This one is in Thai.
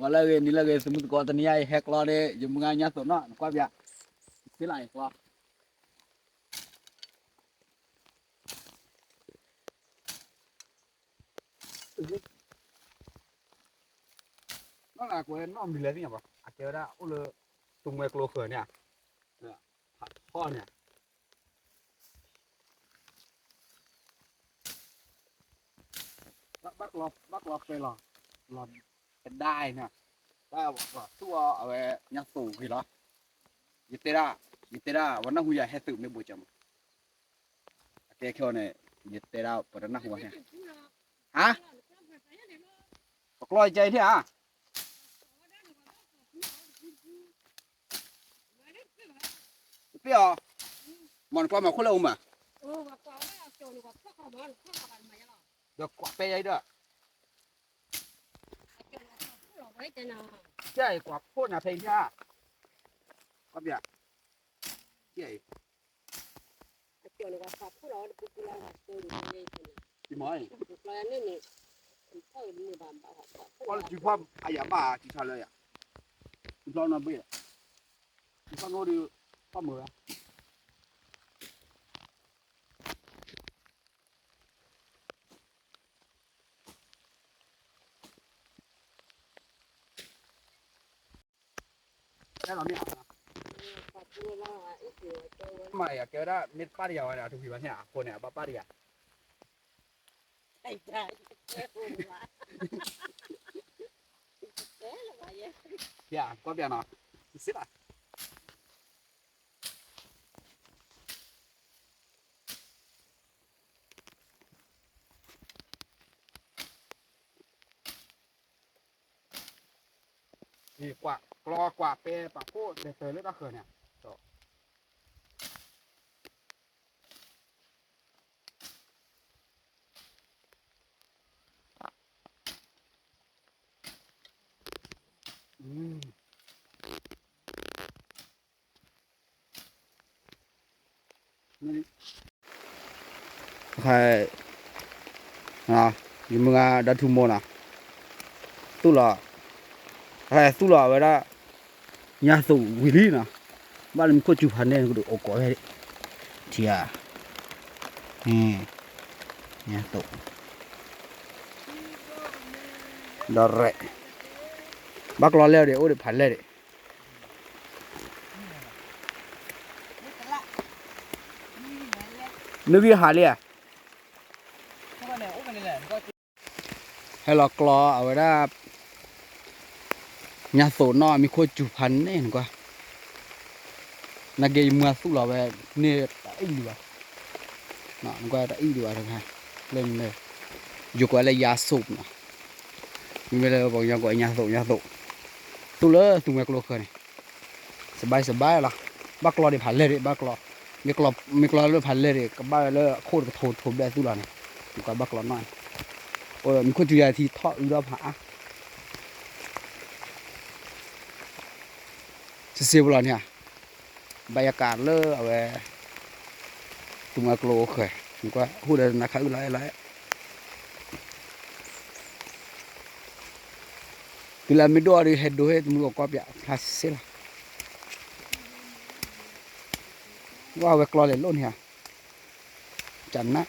wala ge ni la ge semut ko ta ni ai hek lo de jum nga nya to nó kwa bia ti lai kwa nó là của nó bị lấy nhỉ bà à kia đã ô lơ tung mẹ lô khởi nè. Thật to nè. Bắt bắt bắt lọt về lọt. Lọt. กลอบักลอไปหรอหลอนเป็นได้เนี่ยได้บอกว่าตัวเอาไว้ยัดสูงคือหรอยิเตระยิเตระวันนั้นหุยให้ตื่นในบุจมเจ๊เขียวเนี่ยยิเตระปรนักหัวเนี่ยฮะปกลอยใจที่อะเปรี้ยวมันก็มาคนละอุ้มอะเดี๋ยวกวาดไปยัย เด้อใช่กวาดพูดนะเพลงที่อะก็เบียใช่ที่หมอยว่าจีความอายาบ้าจีชาเลยอะจีชอบน้ำเบี้ยจีชอบโน้ดีป้ามือได้ หรอเนี่ยไม่อะเกิดได้เม็ดป้าเดียวเนี่ยถูกผิดวะเนี่ยคนเนี่ยป้าป้าเดียวเดี๋ยวก็เบียร์เนาะสิล่ะ นี่กว่ากรอกว่าเปปะโคเดเตอร์เลือดตะเขินเนี่ยอืมนี่ใครอะยิมึงอะดัตทุโมนะตุลา อะไรสุราเวลายาสูวิลีนะบ้านมันก็จุพันเนี่ยก็ดูโอ้ก็เฮ้ยที่อะนี่ยาสูดอร์เร่บักรอแล้วเดี๋ยวเดี๋ยวพันเลยเดี๋ยวนึกวิหารเลยอะให้เรากรอเอาไว้ได้ ยาโสนอมีโคจุพันเน่นกว่านาเกยมัวสุหรอเวเนี่ยตะอีดีวะเนาะนกว่าตะอีดีวะทั้งฮะเล่นเลยอยู่กว่าเลยยาสูบเนาะมีเวลาบอกยังกว่าญาโสญาโสตุเลตุเมกโลเคนี่สบายสบายล่ะบักลอดิผันเลยดิบักลอมีกลอมีกลอเลยผันเลยดิกับบ้าเลยโคตรโถโถแบบตุลาเนี่ยกว่าบักลอน้อยโอ้ยมีคนจุยาทีทอดอุดมหา เสียบลเนี่ยบรรยากาศเลอเอาไว้ตุมากโลเคยผมก็พูดนะครับอะไรอะไรกิลามิดอรีเฮดดูเฮดมึงก็แบบพลาสเซล่ะว่าเวกลอเลยล้นเหียจันนะ